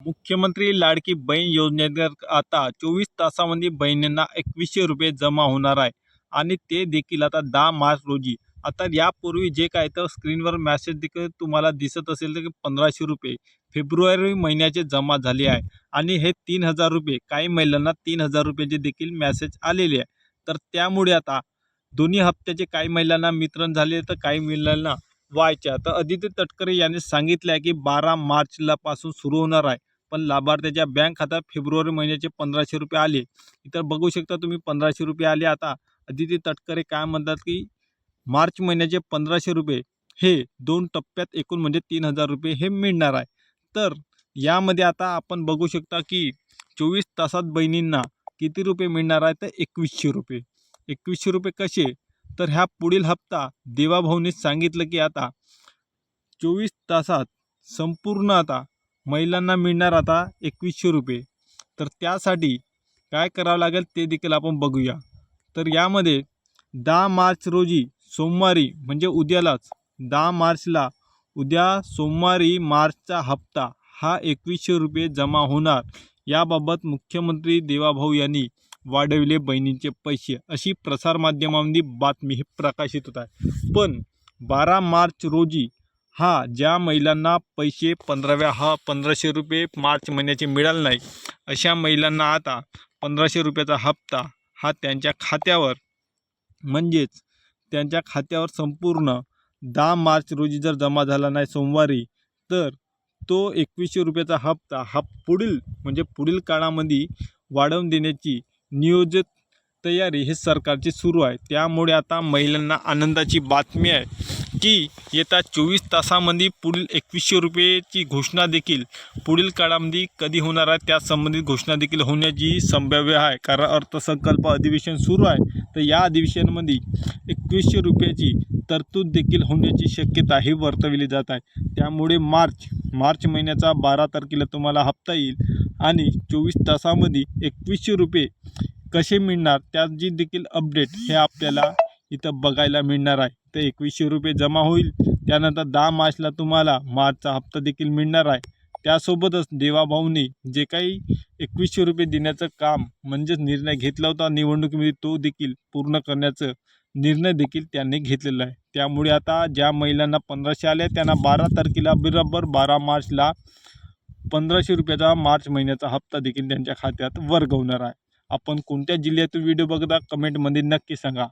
मुख्यमंत्री लाडकी बहीण योजनेत आता चोवीस तासामध्ये बहिणींना एकवीसशे रुपये जमा होणार आहे. आणि ते देखील आता दहा मार्च रोजी. आता यापूर्वी जे काय तर स्क्रीनवर मॅसेज देखील तुम्हाला दिसत असेल तर पंधराशे रुपये. फेब्रुवारी महिन्याचे जमा झाले आहे. आणि हे तीन हजार रुपये. काही महिलांना तीन हजार रुपयाचे देखील मॅसेज आलेले आहे. तर त्यामुळे आता दोन्ही हप्त्याचे काही महिलांना मित्रण झाले तर काही महिलांना व्हायच्या तर अदिती तटकरे यांनी सांगितलं आहे की बारा मार्चला पासून सुरू होणार आहे. पण लाभार्थ्याच्या बँक खात्यात फेब्रुवारी महिन्याचे पंधराशे रुपये आले. इतर बघू शकता तुम्ही पंधराशे रुपये आले आता. अदिती तटकरे काय म्हणतात की मार्च महिन्याचे पंधराशे रुपये हे दोन टप्प्यात एकूण म्हणजे तीन हजार रुपये हे मिळणार आहे. तर यामध्ये आता आपण बघू शकता की चोवीस तासात बहिणींना किती रुपये मिळणार आहे तर एकवीसशे रुपये. एकवीसशे रुपये कसे? तर ह्या पुढील हप्ता देवाभाऊने सांगितलं की आता चोवीस तासात संपूर्ण आता महिलांना मिळणार आता एकवीसशे रुपये. तर त्यासाठी काय करावं लागेल ते देखील आपण बघूया. तर यामध्ये दहा मार्च रोजी सोमवारी म्हणजे उद्यालाच दहा मार्चला उद्या सोमवारी मार्चचा हप्ता हा एकवीसशे रुपये जमा होणार. याबाबत मुख्यमंत्री देवाभाऊ यांनी वाढविले बहिणींचे पैसे. अशी प्रसारमाध्यमांनी बातमी ही प्रकाशित होत आहे. पण बारा मार्च रोजी हा ज्या महिलांना पैसे पंधराव्या हा पंधराशे रुपये मार्च महिन्याचे मिळाले नाही अशा महिलांना आता पंधराशे रुपयाचा हप्ता हा त्यांच्या खात्यावर म्हणजेच त्यांच्या खात्यावर संपूर्ण दहा मार्च रोजी जर जमा झाला नाही सोमवारी तर तो एकवीसशे रुपयाचा हप्ता हा पुढील म्हणजे पुढील काळामध्ये वाढवून देण्याची नियोजित तयारी हे सरकारची सुरू आहे. त्यामुळे आता महिलांना आनंदाची बातमी आहे की येत्या चोवीस तासामध्ये पुढील एकवीसशे रुपयेची घोषणा देखील पुढील काळामध्ये कधी होणार आहे त्या संबंधित घोषणा देखील होण्याची संभाव्य आहे. कारण अर्थसंकल्प अधिवेशन सुरू आहे तर या अधिवेशनामध्ये एकवीसशे रुपयाची तरतूद देखील होण्याची शक्यता ही वर्तविली जात आहे. त्यामुळे मार्च मार्च महिन्याचा बारा तारखेला तुम्हाला हप्ता येईल आणि चोवीस तासामध्ये एकवीसशे रुपये कसे मिळणार त्याची देखील अपडेट हे आपल्याला इथं बघायला मिळणार आहे. तर एकवीसशे रुपये जमा होईल त्यानंतर दहा मार्चला तुम्हाला मार्चचा हप्ता देखील मिळणार आहे. त्यासोबतच देवाभाऊने जे काही एकवीसशे रुपये देण्याचं काम म्हणजेच निर्णय घेतला होता निवडणुकीमध्ये तो देखील पूर्ण करण्याचं निर्णय देखील त्यांनी घेतलेला आहे. त्यामुळे आता ज्या महिलांना पंधराशे आले त्यांना बारा तारखेला बरोबर बारा मार्चला पंधराशे रुपयाचा मार्च महिन्याचा हप्ता देखील त्यांच्या खात्यात वर्गवणार आहे. आपण कोणत्या जिल्ह्यातून व्हिडिओ बघता कमेंटमध्ये नक्की सांगा.